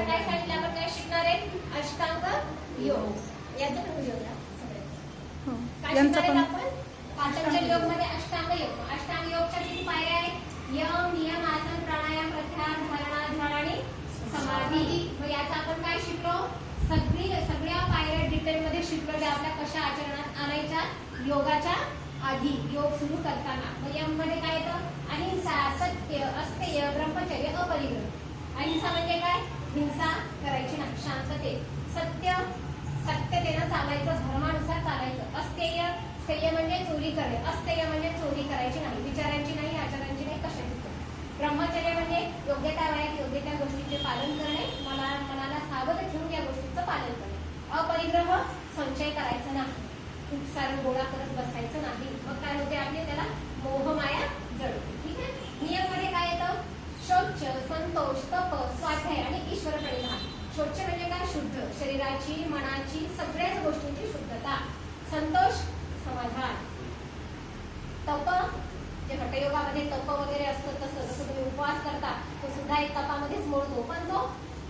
आता काय सांगितलं आपण काय शिकणार आहे अष्टांग योग याचा पण व्हिडिओ काय शिकणार आहेत आपण पातंजल योगमध्ये अष्टांग योग अष्टांग योगच्या किती पायऱ्या आहेत यम नियम आसन प्राणायाम प्रत्याहार धारणा ध्यान आणि समाधी मग याचा आपण काय शिकलो सगळी सगळ्या पायऱ्या डिटेल मध्ये शिकलो ज्या आपल्या कशा आचरणात आणायच्या योगाच्या आधी योग सुरू करताना मग यममध्ये काय येतं अहिंसा सत्य अस्तेय ब्रह्मचर्य अपरिग्रह अहिंसा म्हणजे काय? हिंसा करायची नाही. शांतते. सत्य सत्यतेनं चालायचं धर्मानुसार चालायचं. अस्तेय स्थेय म्हणजे चोरी करणे. अस्तेय म्हणजे चोरी करायची नाही. विचारांची नाही आचारांची नाही कशाची ब्रह्मचर्य म्हणजे योग्य त्या वयात योग्य त्या गोष्टीचे पालन करणे. मला मनाला सावध ठेवून या गोष्टीचं पालन करणे. अपरिग्रह संचय करायचा नाही. खूप सारं गोळा करत बसायचं नाही मग काय होते आपले त्याला मोहमाया जळते ठीक आहे नियममध्ये काय येतं शौच संतोष तप स्वाध्याय आणि ईश्वर प्रणिधान स्वच्छ म्हणजे काय? शुद्ध. शरीराची मनाची सगळ्याच गोष्टींची शुद्धता. संतोष समाधान. तप जे हटयोगामध्ये तप वगैरे असतं तसं जसं तुम्ही उपवास करता तो सुद्धा एक तपामध्येच मोडतो. पण तो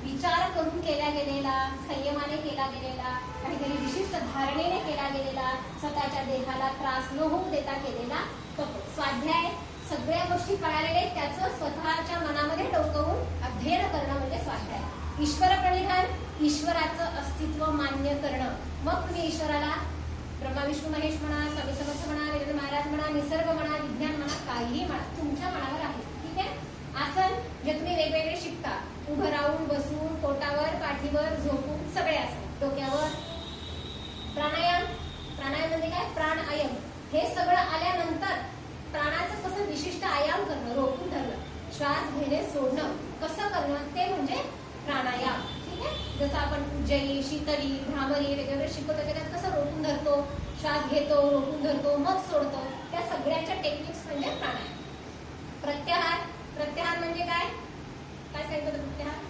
विचार करून केला गेलेला संयमाने केला गेलेला काहीतरी विशिष्ट धारणेने केला गेलेला स्वतःच्या देहाला त्रास न होऊ देता केलेला तप. स्वाध्याय सगळ्या गोष्टी कळालेले त्याचं स्वतःच्या मनामध्ये डोकवून अध्ययन करणं म्हणजे स्वाध्याय. ईश्वर प्रणिधान ईश्वराचं अस्तित्व मान्य करणं. मग तुम्ही ईश्वराला ब्रह्मा विष्णू महेश म्हणा स्वामी समर्थ म्हणा वेद महाराज म्हणा निसर्ग म्हणा विज्ञान म्हणा काहीही म्हणा तुमच्या मनावर आहे. ठीक आहे? आसन जे तुम्ही वेगवेगळे शिकता. उभं राहून बसून पोटावर पाठीवर झोपून सगळे आसन. डोक्यावर. प्राणायाम. प्राणायाम म्हणजे काय? प्राणायाम हे सगळं आल्यानंतर प्राणाचं कसं विशिष्ट आयाम करणं रोखून धरणं. श्वास घेणे सोडणं. कसं करणं ते म्हणजे प्राणायाम ठीक आहे जसं आपण शीतली भ्रामरी वगैरे शिकवतो त्याच्यात कसं रोखून धरतो श्वास घेतो रोखून धरतो मग सोडतो त्या सगळ्याच्या टेक्निक्स म्हणजे प्राणायाम. प्रत्याहार प्रत्याहार म्हणजे काय? काय सांगतो प्रत्याहार?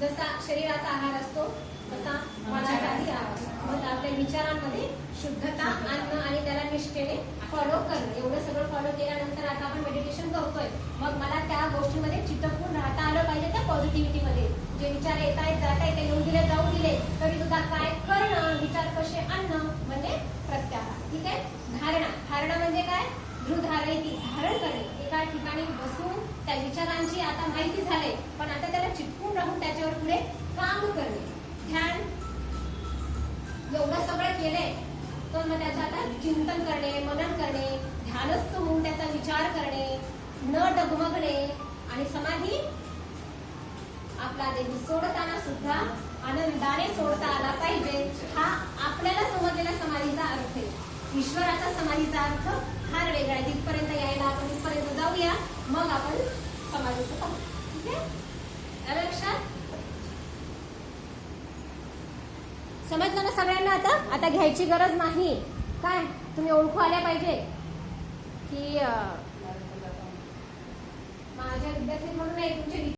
जसा शरीराचा आहार असतो तसा मनाचाही आहार मग आपल्या विचारांमध्ये शुद्धता आणणं आणि त्याला निष्ठेने फॉलो करणं. एवढं सगळं फॉलो केल्यानंतर आता आपण मेडिटेशन करतोय. मग मला त्या गोष्टीमध्ये चितपून राहता आलं पाहिजे त्या पॉझिटिव्हिटी मध्ये जे विचार येत आहेत जात आहेत ते येऊन दिले जाऊ दिले तरी सुद्धा काय करणं विचार कसे आणणं म्हणजे प्रत्याहार. ठीक आहे? धारणा. धारणा म्हणजे काय? ध्रुधारयती धारण करणे. एका ठिकाणी बसून त्या विचारांची आता माहिती झाले पण आता त्याला चिटकून राहून त्याच्यावर पुढे काम करणे. ध्यान. एवढं सगळं केलंय तर मग त्याचं आता चिंतन करणे मनन करणे ध्यानस्थ होऊन त्याचा विचार करणे न डगमगणे आणि समाधी आपला देह सोडताना सुद्धा आनंदाने सोडता आला पाहिजे हा आपल्याला समजलेला समाधीचा अर्थ आहे. ईश्वराचा समाधीचा अर्थ फार वेगळा आहे तिथपर्यंत यायला आपण तिथपर्यंत जाऊया. मग आपण समाधीचं पाहू. ठीक आहे? लक्षात? समजलं ना सगळ्यांना आता? आता घ्यायची गरज नाही. काय? तुम्ही ओळखू आल्या पाहिजे. की माझ्या विद्यार्थी म्हणून तुमचे